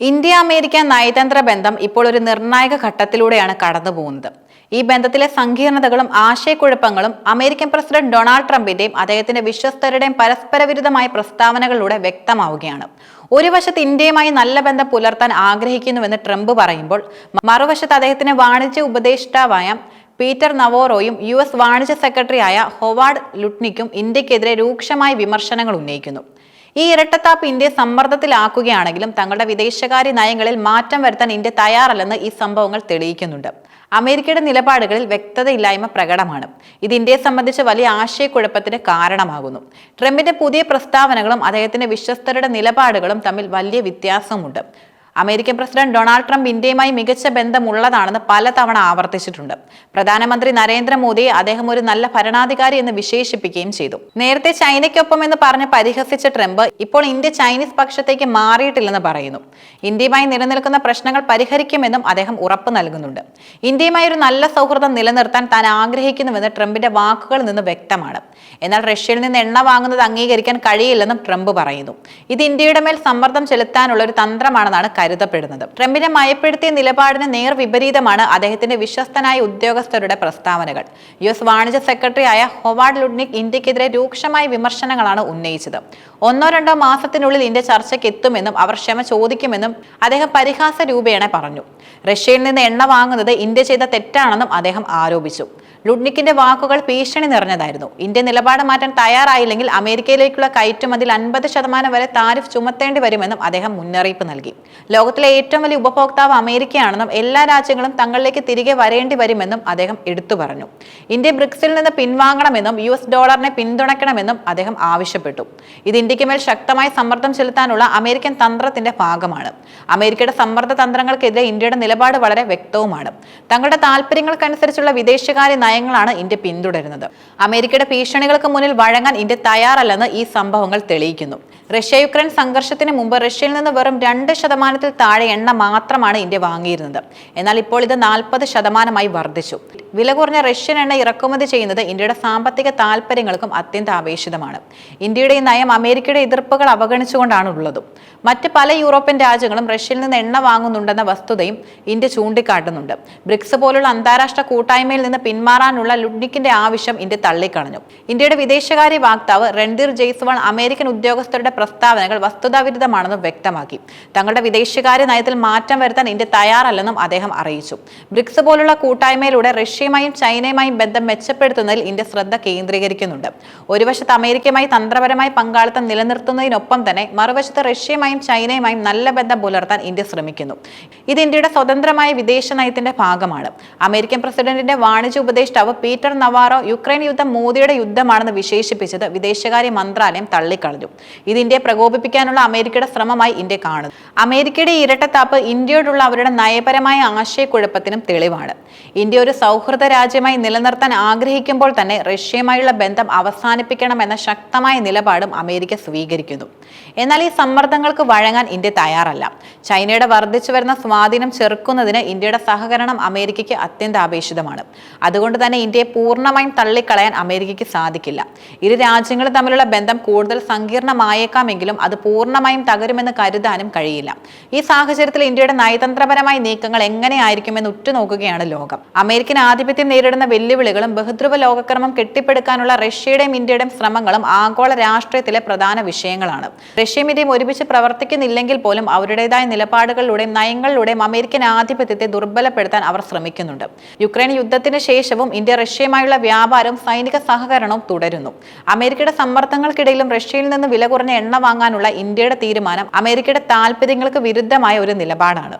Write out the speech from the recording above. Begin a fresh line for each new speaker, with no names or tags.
India America നയതന്ത്ര ബന്ധം ഇപ്പോൾ ഒരു നിർണായക ഘട്ടത്തിലൂടെയാണ് കടന്നുപോകുന്നത് ഈ ബന്ധത്തിലെ സങ്കീർണതകളും ആശയക്കുഴപ്പങ്ങളും അമേരിക്കൻ പ്രസിഡന്റ് ഡൊണാൾഡ് ട്രംപിന്റെയും അദ്ദേഹത്തിന്റെ വിശ്വസ്തരുടെയും പരസ്പര വിരുദ്ധമായ പ്രസ്താവനകളിലൂടെ വ്യക്തമാവുകയാണ്. ഒരു വശത്ത് ഇന്ത്യയുമായി നല്ല ബന്ധം പുലർത്താൻ ആഗ്രഹിക്കുന്നുവെന്ന് ട്രംപ് പറയുമ്പോൾ മറുവശത്ത് അദ്ദേഹത്തിന്റെ വാണിജ്യ ഉപദേഷ്ടാവായ പീറ്റർ നവോറോയും യു എസ് വാണിജ്യ സെക്രട്ടറിയായ ഹൊവാർഡ് ലുട്നിക്കും ഇന്ത്യക്കെതിരെ രൂക്ഷമായ വിമർശനങ്ങൾ ഉന്നയിക്കുന്നു. ഈ ഇരട്ടത്താപ്പ് ഇന്ത്യയെ സമ്മർദ്ദത്തിലാക്കുകയാണെങ്കിലും തങ്ങളുടെ വിദേശകാര്യ നയങ്ങളിൽ മാറ്റം വരുത്താൻ ഇന്ത്യ തയ്യാറല്ലെന്ന് ഈ സംഭവങ്ങൾ തെളിയിക്കുന്നുണ്ട്. അമേരിക്കയുടെ നിലപാടുകളിൽ വ്യക്തതയില്ലായ്മ പ്രകടമാണ്. ഇത് ഇന്ത്യയെ സംബന്ധിച്ച് വലിയ ആശയക്കുഴപ്പത്തിന് കാരണമാകുന്നു. ട്രംപിന്റെ പുതിയ പ്രസ്താവനകളും അദ്ദേഹത്തിന്റെ വിശ്വസ്തരുടെ നിലപാടുകളും തമ്മിൽ വലിയ വ്യത്യാസമുണ്ട്. അമേരിക്കൻ പ്രസിഡന്റ് ഡൊണാൾഡ് ട്രംപ് ഇന്ത്യയുമായി മികച്ച ബന്ധമുള്ളതാണെന്ന് പലതവണ ആവർത്തിച്ചിട്ടുണ്ട്. പ്രധാനമന്ത്രി നരേന്ദ്രമോദി അദ്ദേഹം ഒരു നല്ല ഭരണാധികാരി എന്ന് വിശേഷിപ്പിക്കുകയും ചെയ്തു. നേരത്തെ ചൈനയ്ക്കൊപ്പം എന്ന് പറഞ്ഞ് പരിഹസിച്ച ട്രംപ് ഇപ്പോൾ ഇന്ത്യ ചൈനീസ് പക്ഷത്തേക്ക് മാറിയിട്ടില്ലെന്ന് പറയുന്നു. ഇന്ത്യയുമായി നിലനിൽക്കുന്ന പ്രശ്നങ്ങൾ പരിഹരിക്കുമെന്നും അദ്ദേഹം ഉറപ്പ് നൽകുന്നുണ്ട്. ഇന്ത്യയുമായി ഒരു നല്ല സൗഹൃദം നിലനിർത്താൻ താൻ ആഗ്രഹിക്കുന്നുവെന്ന് ട്രംപിന്റെ വാക്കുകളിൽ നിന്ന് വ്യക്തമാണ്. എന്നാൽ റഷ്യയിൽ നിന്ന് എണ്ണ വാങ്ങുന്നത് അംഗീകരിക്കാൻ കഴിയില്ലെന്നും ട്രംപ് പറയുന്നു. ഇത് ഇന്ത്യയുടെ മേൽ സമ്മർദ്ദം ചെലുത്താനുള്ള ഒരു തന്ത്രമാണെന്നാണ് കരുതപ്പെടുന്നത്. ട്രംപിനെ മയപ്പെടുത്തിയ നിലപാടിന് നേർ വിപരീതമാണ് അദ്ദേഹത്തിന്റെ വിശ്വസ്തനായ ഉദ്യോഗസ്ഥരുടെ പ്രസ്താവനകൾ. യു എസ് വാണിജ്യ സെക്രട്ടറിയായ ഹൊവാർഡ് ലുഡ്നിക് ഇന്ത്യക്കെതിരെ രൂക്ഷമായ വിമർശനങ്ങളാണ് ഉന്നയിച്ചത്. ഒന്നോ രണ്ടോ മാസത്തിനുള്ളിൽ ഇന്ത്യ ചർച്ചയ്ക്ക് എത്തുമെന്നും അവർ ക്ഷമ ചോദിക്കുമെന്നും അദ്ദേഹം പരിഹാസ രൂപേണ പറഞ്ഞു. റഷ്യയിൽ നിന്ന് എണ്ണ വാങ്ങുന്നത് ഇന്ത്യ ചെയ്ത തെറ്റാണെന്നും അദ്ദേഹം ആരോപിച്ചു. ലുഡ്നിക്കിന്റെ വാക്കുകൾ ഭീഷണി നിറഞ്ഞതായിരുന്നു. ഇന്ത്യ നിലപാട് മാറ്റാൻ തയ്യാറായില്ലെങ്കിൽ അമേരിക്കയിലേക്കുള്ള കയറ്റുമതിയിൽ അൻപത് ശതമാനം വരെ താരിഫ് ചുമത്തേണ്ടി വരുമെന്നും അദ്ദേഹം മുന്നറിയിപ്പ് നൽകി. ലോകത്തിലെ ഏറ്റവും വലിയ ഉപഭോക്താവ് അമേരിക്കയാണെന്നും എല്ലാ രാജ്യങ്ങളും തങ്ങളിലേക്ക് തിരികെ വരേണ്ടി വരുമെന്നും അദ്ദേഹം എടുത്തു പറഞ്ഞു. ഇന്ത്യ ബ്രിക്സിൽ നിന്ന് പിൻവാങ്ങണമെന്നും യു എസ് ഡോളറിനെ പിന്തുണയ്ക്കണമെന്നും അദ്ദേഹം ആവശ്യപ്പെട്ടു. ഇത് ഇന്ത്യയ്ക്ക് മേൽ ശക്തമായി സമ്മർദ്ദം ചെലുത്താനുള്ള അമേരിക്കൻ തന്ത്രത്തിന്റെ ഭാഗമാണ്. അമേരിക്കയുടെ സമ്മർദ്ദ തന്ത്രങ്ങൾക്കെതിരെ ഇന്ത്യയുടെ നിലപാട് വളരെ വ്യക്തവുമാണ്. തങ്ങളുടെ താല്പര്യങ്ങൾക്കനുസരിച്ചുള്ള വിദേശകാര്യ നയങ്ങളാണ് ഇന്ത്യ പിന്തുടരുന്നത്. അമേരിക്കയുടെ ഭീഷണികൾക്ക് മുന്നിൽ വഴങ്ങാൻ ഇന്ത്യ തയ്യാറല്ലെന്ന് ഈ സംഭവങ്ങൾ തെളിയിക്കുന്നു. റഷ്യ യുക്രൈൻ സംഘർഷത്തിന് മുമ്പ് റഷ്യയിൽ നിന്ന് വെറും രണ്ട് ശതമാനത്തിൽ താഴെ എണ്ണ മാത്രമാണ് ഇന്ത്യ വാങ്ങിയിരുന്നത്. എന്നാൽ ഇപ്പോൾ ഇത് നാൽപ്പത് ശതമാനമായി വർദ്ധിച്ചു. വില കുറഞ്ഞ റഷ്യൻ എണ്ണ ഇറക്കുമതി ചെയ്യുന്നത് ഇന്ത്യയുടെ സാമ്പത്തിക താല്പര്യങ്ങൾക്കും അത്യന്താപേക്ഷിതമാണ്. ഇന്ത്യയുടെ ഈ നയം അമേരിക്കയുടെ എതിർപ്പുകൾ അവഗണിച്ചുകൊണ്ടാണ് ഉള്ളതും. മറ്റ് പല യൂറോപ്യൻ രാജ്യങ്ങളും റഷ്യയിൽ നിന്ന് എണ്ണ വാങ്ങുന്നുണ്ടെന്ന വസ്തുതയും ഇന്ത്യ ചൂണ്ടിക്കാട്ടുന്നുണ്ട്. ബ്രിക്സ് പോലുള്ള അന്താരാഷ്ട്ര കൂട്ടായ്മയിൽ നിന്ന് പിന്മാറാനുള്ള ലുഡ്നിക്കിന്റെ ആവശ്യം ഇന്ത്യ തള്ളിക്കളഞ്ഞു. ഇന്ത്യയുടെ വിദേശകാര്യ വാക്താവ് രൺധീർ ജയ്സ്വാൾ അമേരിക്കൻ ഉദ്യോഗസ്ഥരുടെ പ്രസ്താവനകൾ വസ്തുതാവിരുദ്ധമാണെന്നും വ്യക്തമാക്കി. തങ്ങളുടെ വിദേശകാര്യ നയത്തിൽ മാറ്റം വരുത്താൻ ഇന്ത്യ തയ്യാറല്ലെന്നും അദ്ദേഹം അറിയിച്ചു. ബ്രിക്സ് പോലുള്ള കൂട്ടായ്മയിലൂടെ റഷ്യയുമായും ചൈനയുമായും ബന്ധം മെച്ചപ്പെടുത്തുന്നതിൽ ഇന്ത്യ ശ്രദ്ധ കേന്ദ്രീകരിക്കുന്നുണ്ട്. ഒരു വശത്ത് അമേരിക്കയുമായി തന്ത്രപരമായി പങ്കാളിത്തം നിലനിർത്തുന്നതിനൊപ്പം തന്നെ മറുവശത്ത് റഷ്യയുമായും ചൈനയുമായും നല്ല ബന്ധം പുലർത്താൻ ഇന്ത്യ ശ്രമിക്കുന്നു. ഇത് ഇന്ത്യയുടെ സ്വതന്ത്രമായ വിദേശ നയത്തിന്റെ ഭാഗമാണ്. അമേരിക്കൻ പ്രസിഡന്റിന്റെ വാണിജ്യ ഉപദേഷ്ടാവ് പീറ്റർ നവാറോ യുക്രൈൻ യുദ്ധം മോദിയുടെ യുദ്ധമാണെന്ന് വിശേഷിപ്പിച്ചത് വിദേശകാര്യ മന്ത്രാലയം തള്ളിക്കളഞ്ഞു. ഇത് ഇന്ത്യയെ പ്രകോപിപ്പിക്കാനുള്ള അമേരിക്കയുടെ ശ്രമമായി ഇന്ത്യ കാണുന്നു. അമേരിക്കയുടെ ഇരട്ടത്താപ്പ് ഇന്ത്യയോടുള്ള അവരുടെ നയപരമായ ആശയക്കുഴപ്പത്തിനും തെളിവാണ്. ഇന്ത്യ ഒരു സൗഹൃദ രാജ്യമായി നിലനിർത്താൻ ആഗ്രഹിക്കുമ്പോൾ തന്നെ റഷ്യയുമായുള്ള ബന്ധം അവസാനിപ്പിക്കണമെന്ന ശക്തമായ നിലപാടും അമേരിക്ക സ്വീകരിക്കുന്നു. എന്നാൽ ഈ സമ്മർദ്ദങ്ങൾക്ക് വഴങ്ങാൻ ഇന്ത്യ തയ്യാറല്ല. ചൈനയുടെ വർദ്ധിച്ചു വരുന്ന സ്വാധീനം ചെറുക്കുന്നതിന് ഇന്ത്യയുടെ സഹകരണം അമേരിക്കയ്ക്ക് അത്യന്താപേക്ഷിതമാണ്. അതുകൊണ്ട് തന്നെ ഇന്ത്യയെ പൂർണമായും തള്ളിക്കളയാൻ അമേരിക്കയ്ക്ക് സാധിക്കില്ല. ഇരു രാജ്യങ്ങളും തമ്മിലുള്ള ബന്ധം കൂടുതൽ സങ്കീർണമായേക്കാമെങ്കിലും അത് പൂർണമായും തകരുമെന്ന് കരുതാനും കഴിയില്ല. ഈ സാഹചര്യത്തിൽ ഇന്ത്യയുടെ നയതന്ത്രപരമായ നീക്കങ്ങൾ എങ്ങനെയായിരിക്കുമെന്ന് ഉറ്റുനോക്കുകയാണ് ലോകം. അമേരിക്കൻ ആധിപത്യം നേരിടുന്ന വെല്ലുവിളികളും ബഹുദ്രുവ ലോകക്രമം കെട്ടിപ്പടുക്കാനുള്ള റഷ്യയുടെയും ഇന്ത്യയുടെയും ശ്രമങ്ങളും ആഗോള രാഷ്ട്രീയത്തിലെ പ്രധാന വിഷയങ്ങളാണ്. റഷ്യയും ഇന്ത്യയും ഒരുമിച്ച് പ്രവർത്തിക്കുന്നില്ലെങ്കിൽ പോലും അവരുടേതായ നിലപാടുകളിലൂടെയും നയങ്ങളിലൂടെയും അമേരിക്കൻ ആധിപത്യത്തെ ദുർബലപ്പെടുത്താൻ അവർ ശ്രമിക്കുന്നുണ്ട്. യുക്രൈൻ യുദ്ധത്തിന് ശേഷവും ഇന്ത്യ റഷ്യയുമായുള്ള വ്യാപാരം സൈനിക സഹകരണവും തുടരുന്നു. അമേരിക്കയുടെ സമ്മർദ്ദങ്ങൾക്കിടയിലും റഷ്യയിൽ നിന്ന് വില കുറഞ്ഞ എണ്ണ വാങ്ങാനുള്ള ഇന്ത്യയുടെ തീരുമാനം അമേരിക്കയുടെ താൽപര്യങ്ങൾക്ക് വിരുദ്ധമായ ഒരു നിലപാടാണ്.